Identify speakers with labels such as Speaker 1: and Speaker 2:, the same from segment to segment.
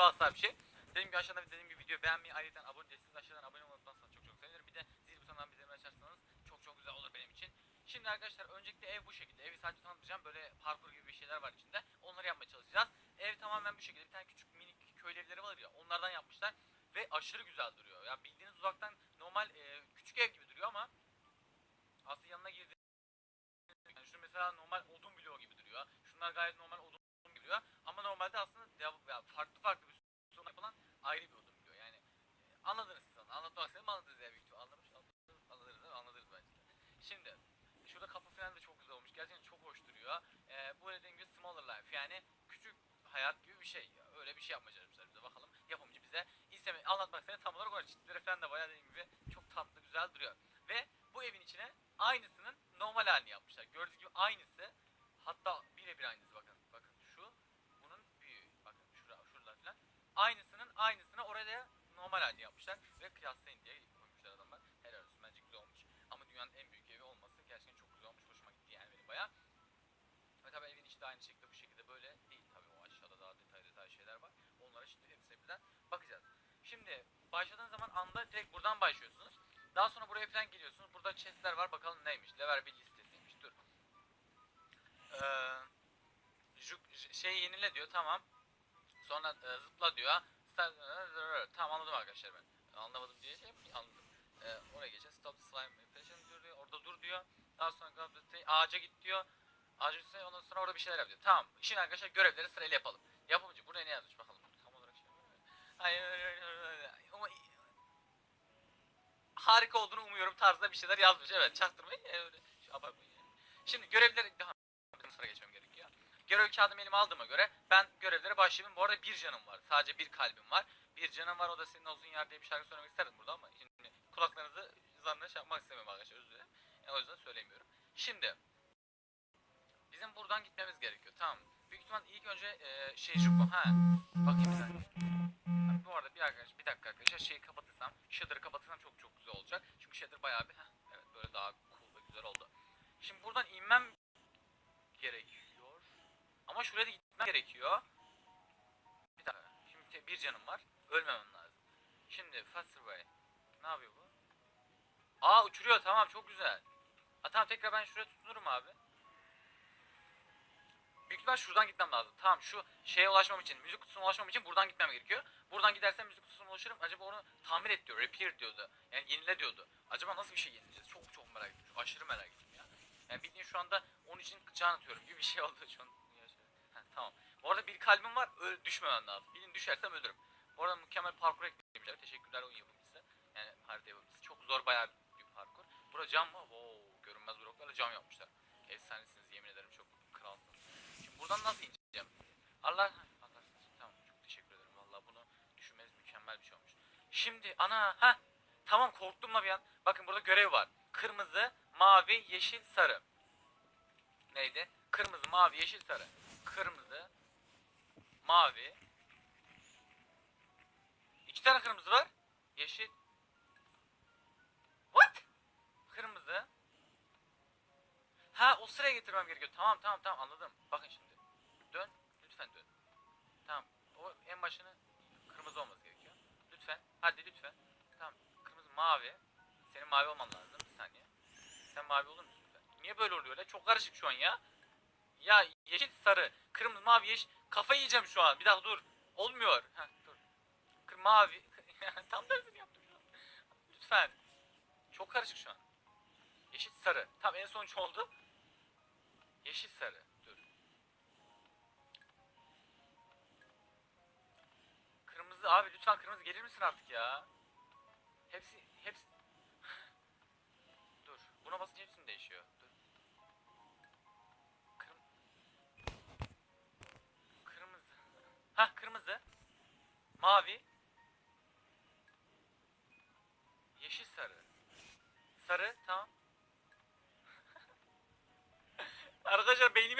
Speaker 1: devasa bir şey. Dediğim gibi aşağıdan dediğim gibi video beğenmeyi ayrıca abone değilseniz aşağıdan abone olmayı unutmazsanız çok çok sevinirim. Bir de zil butonundan bildirim açarsanız çok çok güzel olur benim için. Şimdi arkadaşlar öncelikle ev bu şekilde. Evi sadece tanıtacağım. Böyle parkur gibi bir şeyler var içinde. Onları yapmaya çalışacağız. Ev tamamen bu şekilde. Bir tane küçük minik köy evleri var ya. Onlardan yapmışlar. Ve aşırı güzel duruyor. Ya bildiğiniz uzaktan normal e, küçük ev gibi duruyor ama aslında yanına girdi. Yani şu mesela normal odun bloğu gibi duruyor. Şunlar gayet normal odun gibi duruyor. Ama normalde aslında farklı farklı bir sorun yapılan ayrı bir odun bloğu. Yani e, anladınız siz onu. Anlatmak istedim anladınız ya büyük ihtimalle. Anlamış anladınız, anladınız değil mi? Anladınız bence. Şimdi şurada kapı falan da çok güzel olmuş. Gerçekten çok hoş duruyor. Ee, bu dediğim gibi smaller life yani küçük şey. Öyle bir şey yapmaya bize bakalım. Yapımcı bize isteme anlatmak istedi tam olarak öyle çizgileri falan da bayağı dediğim gibi çok tatlı güzel duruyor. Ve bu evin içine aynısının normal halini yapmışlar. Gördüğünüz gibi aynısı hatta birebir aynısı bakın. Bakın şu bunun büyüğü. Bakın şura, şuralar falan. Aynısının aynısını oraya normal halini yapmışlar ve kıyaslayın diye koymuşlar adamlar. Helal olsun bence güzel olmuş. Ama dünyanın en büyük evi olması gerçekten çok güzel olmuş. Hoşuma gitti yani benim bayağı. Ve tabii evin içi de aynı şekilde bu şekilde böyle değil. Tabii o aşağıda daha detaylı detaylı şeyler var. Onlara şimdi hepsine birden bakacağız. Şimdi başladığınız zaman anda direkt buradan başlıyorsunuz. Daha sonra buraya falan geliyorsunuz. Burada chestler var. Bakalım neymiş. Level bir listesiymiş. Dur. Ee, şey yenile diyor. Tamam. Sonra e, zıpla diyor. Tamam anladım arkadaşlar ben. Anlamadım diye şey? Anladım. Ee, oraya geçeceğiz. Stop the slime infection diyor. Orada dur diyor. Daha sonra ağaca git diyor. Ağaca gitse ondan sonra orada bir şeyler yap diyor. Tamam. Şimdi arkadaşlar görevleri sırayla yapalım. Yapımcı buraya ne yazmış bakalım. Tam olarak şey Hayır. Harika olduğunu umuyorum tarzda bir şeyler yazmış. Evet çaktırmayın. Ee, Öyle. Yani. Şimdi görevleri daha sıra geçmem gerekiyor. Görev kağıdımı elime aldığıma göre ben görevlere başlayayım. Bu arada bir canım var. Sadece bir kalbim var. Bir canım var o da senin uzun yer diye bir şarkı söylemek isterdim burada ama şimdi kulaklarınızı zanlı şey yapmak istemiyorum arkadaşlar özür dilerim. Yani o yüzden söylemiyorum. Şimdi bizim buradan gitmemiz gerekiyor. Tamam. Büyük ihtimal ilk önce e, şey Jupo. Ha. Bakayım bir saniye. Bu arada bir arkadaş bir dakika arkadaşlar şeyi kapatırsam, shader'ı kapatırsam çok olacak. Çünkü shader bayağı bir heh, evet böyle daha cool ve güzel oldu. Şimdi buradan inmem gerekiyor. Ama şuraya da gitmem gerekiyor. Bir dakika. Şimdi bir canım var. Ölmemem lazım. Şimdi faster way. Ne yapıyor bu? Aa uçuruyor tamam çok güzel. Ha tamam tekrar ben şuraya tutunurum abi. Büyük ihtimal şuradan gitmem lazım. Tamam şu şeye ulaşmam için, müzik kutusuna ulaşmam için buradan gitmem gerekiyor. Buradan gidersem müzik kutusuna ulaşırım. Acaba onu tamir et diyor, repair diyordu. Yani yenile diyordu. Acaba nasıl bir şey yenileceğiz? Çok çok merak ettim. Aşırı merak ettim ya. Yani bildiğin şu anda onun için can atıyorum gibi bir şey oldu şu an. Heh, tamam. Bu arada bir kalbim var. Öl düşmemem lazım. Bilin düşersem ölürüm. Bu arada mükemmel parkur eklemişler. Teşekkürler oyun yapımcısı. Yani harita yapımcısı. Çok zor bayağı bir parkur. Burada cam mı? Wow, görünmez bloklarla cam yapmışlar. Efsanesiniz yemin ederim çok kralsınız. Şimdi buradan nasıl ineceğim? Allah Allah tamam çok teşekkür ederim vallahi bunu düşünmeniz mükemmel bir şey olmuş. Şimdi ana ha tamam korktum la bir an. Bakın burada görev var. Kırmızı, mavi, yeşil, sarı. Neydi? Kırmızı, mavi, yeşil, sarı. Kırmızı, mavi. İki tane kırmızı var. Yeşil. Sıraya getirmem gerekiyor. Tamam tamam tamam anladım. Bakın şimdi. Dön. Lütfen dön. Tamam. O en başını kırmızı olması gerekiyor. Lütfen. Hadi lütfen. Tamam. Kırmızı mavi. Senin mavi olman lazım. Bir saniye. Sen mavi olur musun lütfen? Niye böyle oluyor la? Çok karışık şu an ya. Ya yeşil sarı. Kırmızı mavi yeşil. Kafayı yiyeceğim şu an. Bir dakika dur. Olmuyor. Heh, dur. Kır mavi. Tam tersini yaptım şu an. Lütfen. Çok karışık şu an. Yeşil sarı. Tam en sonuç oldu. Yeşil sarı. Dur. Kırmızı abi lütfen kırmızı gelir misin artık ya? Hepsi hepsi Dur. Buna basınca hepsini değişiyor. Dur. Kırm Kırmızı. Ha kırmızı. Mavi. Yeşil sarı. Sarı tamam.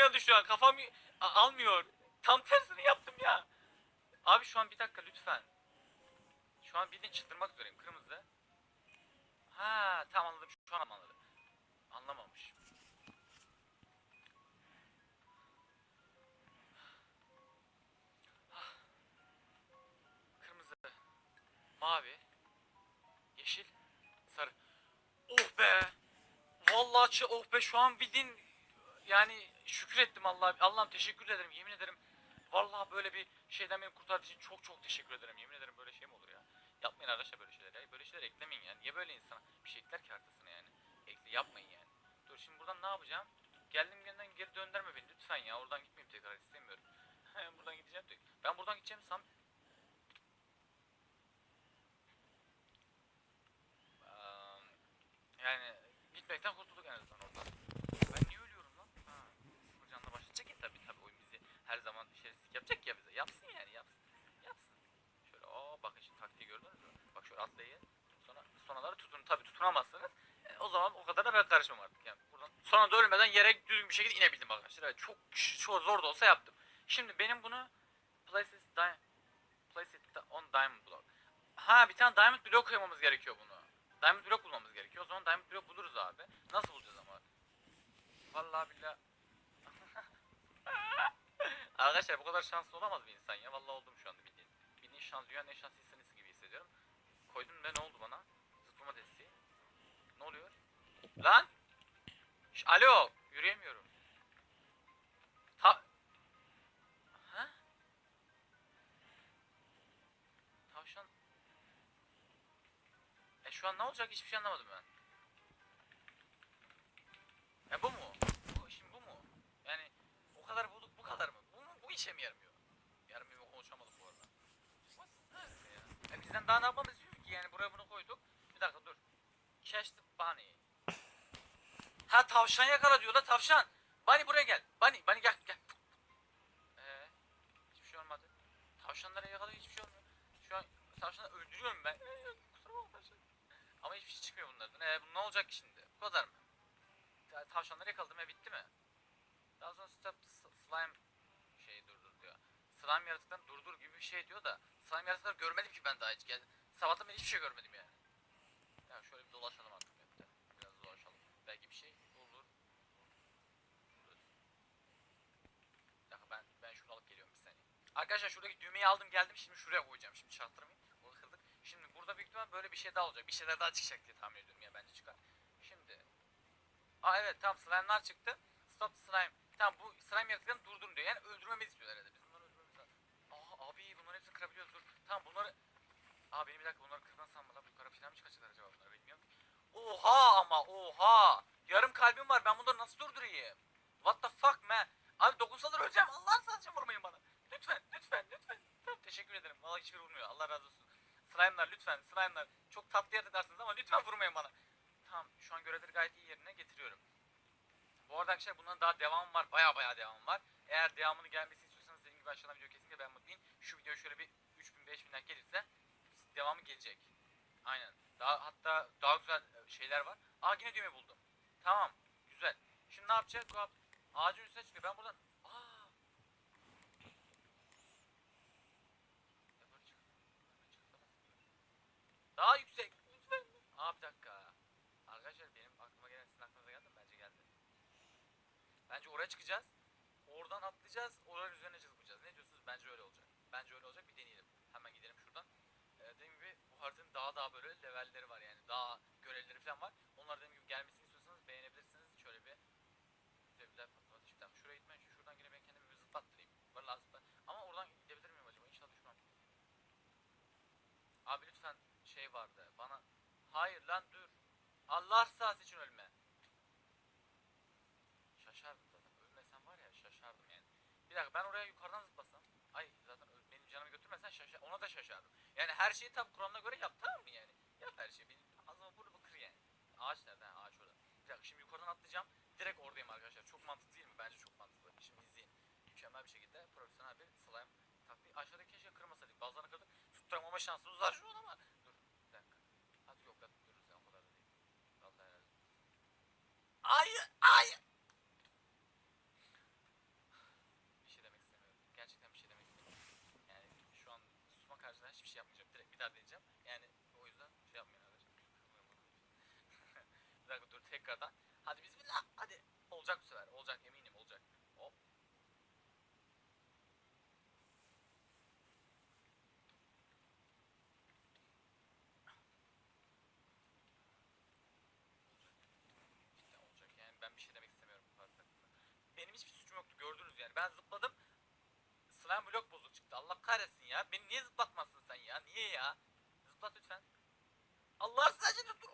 Speaker 1: Yandı şu an. Kafam almıyor. Tam tersini yaptım ya. Abi şu an bir dakika lütfen. Şu an bildiğin çıldırmak üzereyim. Kırmızı. Ha tamam anladım. Şu an anladım. Anlamamış. mavi, yeşil, sarı. Oh be! Vallahi oh be şu an bildiğin yani şükrettim Allah'a. Allah'ım teşekkür ederim yemin ederim. Vallahi böyle bir şeyden beni kurtardığı için çok çok teşekkür ederim. Yemin ederim böyle şey mi olur ya? Yapmayın arkadaşlar böyle şeyler ya. Böyle şeyler eklemeyin yani. Niye böyle insana bir şey ekler ki haritasına yani? Ekle yapmayın yani. Dur şimdi buradan ne yapacağım? Geldim gelden geri döndürme beni lütfen ya. Oradan gitmeyeyim tekrar istemiyorum. buradan gideceğim tek. Ben buradan gideceğim Eee, yani gitmekten kurtulduk en azından oradan. Ben niye ölüyorum lan? Ha, sıfır canla başlayacak ya tabii tabii oyun bizi her zaman şerefsizlik yapacak ya bize. Yapsın yani yapsın. Yapsın. Şöyle o bakın şimdi taktiği gördünüz mü? Atlayın. Sonra sonaları tutun tabii tutunamazsınız. E, o zaman o kadar da ben karışmam artık yani. Buradan sonra da ölmeden yere düzgün bir şekilde inebildim arkadaşlar. Evet çok çok zor da olsa yaptım. Şimdi benim bunu place it, di- place it on diamond block. Ha bir tane diamond block koymamız gerekiyor bunu. Diamond block bulmamız gerekiyor. O zaman diamond block buluruz abi. Nasıl bulacağız ama? Vallahi billahi. Arkadaşlar bu kadar şanslı olamaz bir insan ya. Vallahi oldum şu anda bildiğin. Bildiğin şans dünyanın en şanslı insanısı gibi hissediyorum. Koydum ve ne oldu bana? Zıplama desteği. Ne oluyor? Lan! Şş, alo! Yürüyemiyorum. Ta... Ha? Tavşan... E şu an ne olacak hiçbir şey anlamadım ben. E bu mu? Bu, şimdi bu mu? Yani o kadar bulduk bu kadar mı? Bu mu? Bu işe mi? Yaramıyor mu konuşamadım bu arada. Ya? E bizden daha ne yapmamız yani buraya bunu koyduk. Bir dakika dur. Catch the bunny. Ha tavşan yakala diyor la tavşan. Bunny buraya gel. Bunny, bunny gel gel. Eee hiçbir şey olmadı. Tavşanlara yakalıyor hiçbir şey olmuyor. Şu an tavşanları öldürüyorum ben. Ee, kusura bakma. Ama hiçbir şey çıkmıyor bunlardan. Ee, bu ne olacak şimdi? Bu kadar mı? Ta- Tavşanları yakaladım ve bitti mi? Daha sonra stop slime şeyi durdur diyor. Slime yaratıktan durdur gibi bir şey diyor da slime yaratıkları görmedim ki ben daha hiç. Yani, sabahtan beri hiçbir şey görmedim yani. Ya şöyle bir dolaşalım artık map'te. Biraz dolaşalım. Belki bir şey olur. Bir dakika ben, ben şunu alıp geliyorum bir saniye. Arkadaşlar şuradaki düğmeyi aldım geldim şimdi şuraya koyacağım. Şimdi çarptırmayayım. Bunu kırdık. Şimdi burada büyük ihtimal böyle bir şey daha olacak. Bir şeyler daha çıkacak diye tahmin ediyorum ya bence çıkar. Şimdi. Aa evet tamam slime'lar çıktı. Stop slime. Tamam bu slime yaratıklarını durdurun diyor. Yani öldürmemizi istiyorlar herhalde. Biz bunları öldürmemiz lazım. Aa abi bunların hepsini kırabiliyoruz dur. Tamam bunları. Aa benim bir dakika bunları kırdan sanma lan. Yukarı falan mı çıkacaklar acaba bunları bilmiyorum. Oha ama oha. Yarım kalbim var ben bunları nasıl durdurayım? What the fuck man? Abi dokunsalar öleceğim. Allah sadece vurmayın bana. Lütfen lütfen lütfen. Tamam teşekkür ederim. Vallahi hiçbir vurmuyor. Allah razı olsun. Slime'lar lütfen slime'lar. Çok tatlı yaratıklarsınız ama lütfen vurmayın bana. Tamam şu an görevleri gayet iyi yerine getiriyorum. Bu arada arkadaşlar bunların daha devamı var. Baya baya devamı var. Eğer devamını gelmesini istiyorsanız dediğim gibi aşağıdan video kesinlikle beğenmeyi unutmayın. Şu video şöyle bir 3000 5000 like gelirse devamı gelecek. Aynen. Daha hatta daha güzel e, şeyler var. Aa yine düğme buldum. Tamam. Güzel. Şimdi ne yapacağız? Bu ab- ağacın üstüne çıkıyor. Ben buradan Aa. Daha yüksek. Lütfen. Aa bir dakika. Arkadaşlar benim aklıma gelen sizin aklınıza geldi mi? Bence geldi. Bence oraya çıkacağız. Oradan atlayacağız. Oranın üzerine çıkacağız. Ne diyorsunuz? Bence öyle olacak. Bence öyle olacak. Bir deneyelim. Hemen gidelim şuradan. Ee, haritanın daha daha böyle levelleri var yani. Daha görevleri falan var. Onlar dediğim gibi gelmesini istiyorsanız beğenebilirsiniz. Şöyle bir sevgiler patlaması. Ama Şuraya gitmem için şuradan yine ben kendimi bir zıplattırayım. Vallahi zıplat. Ama oradan gidebilir miyim acaba? İnşallah düşmem. Abi lütfen şey vardı. Bana Hayır lan dur. Allah rızası için ölme. Şaşardım zaten. Ölmesen var ya şaşardım yani. Bir dakika ben oraya yukarıdan zıplasam. Ay zaten benim canımı götürmesen şaşar ona da şaşardım. Yani her şeyi tam Kur'an'a göre yap tamam mı yani? Yap her şeyi. Benim ağzıma burnumu kır yani. Ağaç nerede? Ağaç orada. Bir dakika şimdi yukarıdan atlayacağım. Direkt oradayım arkadaşlar. Çok mantıklı değil mi? Bence çok mantıklı. Şimdi izleyin. Mükemmel bir şekilde profesyonel bir slime taktiği. Aşağıdaki keşke kırmasaydık. Bazılarını kırdık. Tutturamama şansımız var şu an ama. Dur bir dakika. Hadi yok lan dururuz ya o kadar da değil. Vallahi helal olsun. Hayır, hayır. Bir şey demek istemiyorum. Gerçekten bir şey demek istemiyorum. Yani şu an susma karşısında hiçbir şey yapmayacağım. Direkt bir daha deneyeceğim. Yani o yüzden şey yapmayın arkadaşlar. bir dakika dur tekrardan. Hadi bismillah. Hadi. Olacak bu sefer. Olacak eminim olacak. Hop. benim hiçbir suçum yoktu gördünüz yani. Ben zıpladım. Slime blok bozuk çıktı. Allah kahretsin ya. Beni niye zıplatmazsın sen ya? Niye ya? Zıplat lütfen. Allah sadece. Oh,